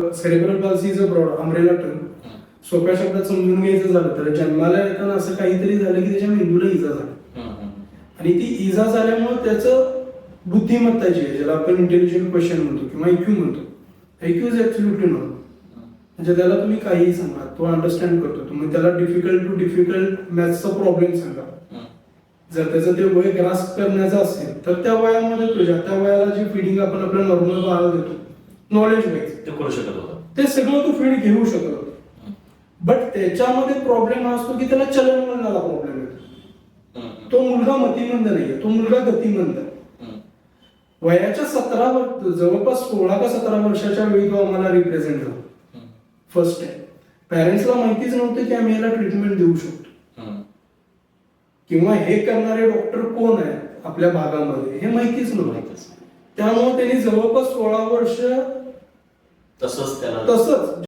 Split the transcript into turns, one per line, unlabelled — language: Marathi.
सेरेब्रल पॉल्सीचं ब्रॉड अमरेला टर्म सोप्या शब्दात समजून घ्यायचं झालं तर जन्माला येताना असं काहीतरी झालं की त्याच्या मेंदूला इजा झाली. आणि ती इजा झाल्यामुळे त्याचं बुद्धिमत्ता जी आहे ज्याला आपण इंटेलिजंट क्वेश्चन म्हणतो किंवा ऐक्यू म्हणतो ऐक्यू इज ऍब्सोल्युटली नॉर्मल म्हणजे त्याला तुम्ही काहीही सांगा तो अंडरस्टँड करतो. तुम्ही त्याला डिफिकल्ट टू डिफिकल्ट मॅथ्सचा प्रॉब्लेम सांगा. जर त्याचं ते वय ग्रास करण्याचं असेल तर त्या वयामध्ये तुझ्या त्या वयाला जी फिडिंग आपण आपल्या नॉर्मल बाळाला देतो नॉलेज वाईज
ते करू शकत होतं.
ते सगळं तू फीड घेऊ शकत बट त्याच्यामध्ये प्रॉब्लेम हा असतो की त्याला चलनवलनाला प्रॉब्लेम येतो तो मुलगा मतिमंद नाहीये. तो मुलगा गतिमंद आहे. वयाच्या सतरा वर्ष जवळपास सोळा का सतरा वर्षाच्या वेळी तो आम्हाला रिप्रेझेंट झाला. फर्स्ट टाइम पॅरेंट्सला माहितीच नव्हतं की आम्ही याला ट्रीटमेंट देऊ शकतो. किंवा हे करणारे डॉक्टर कोण आहेत आपल्या भागामध्ये हे माहितीच नव्हतं. त्यामुळे त्यांनी जवळपास सोळा वर्ष
तसंच त्याला
तसंच.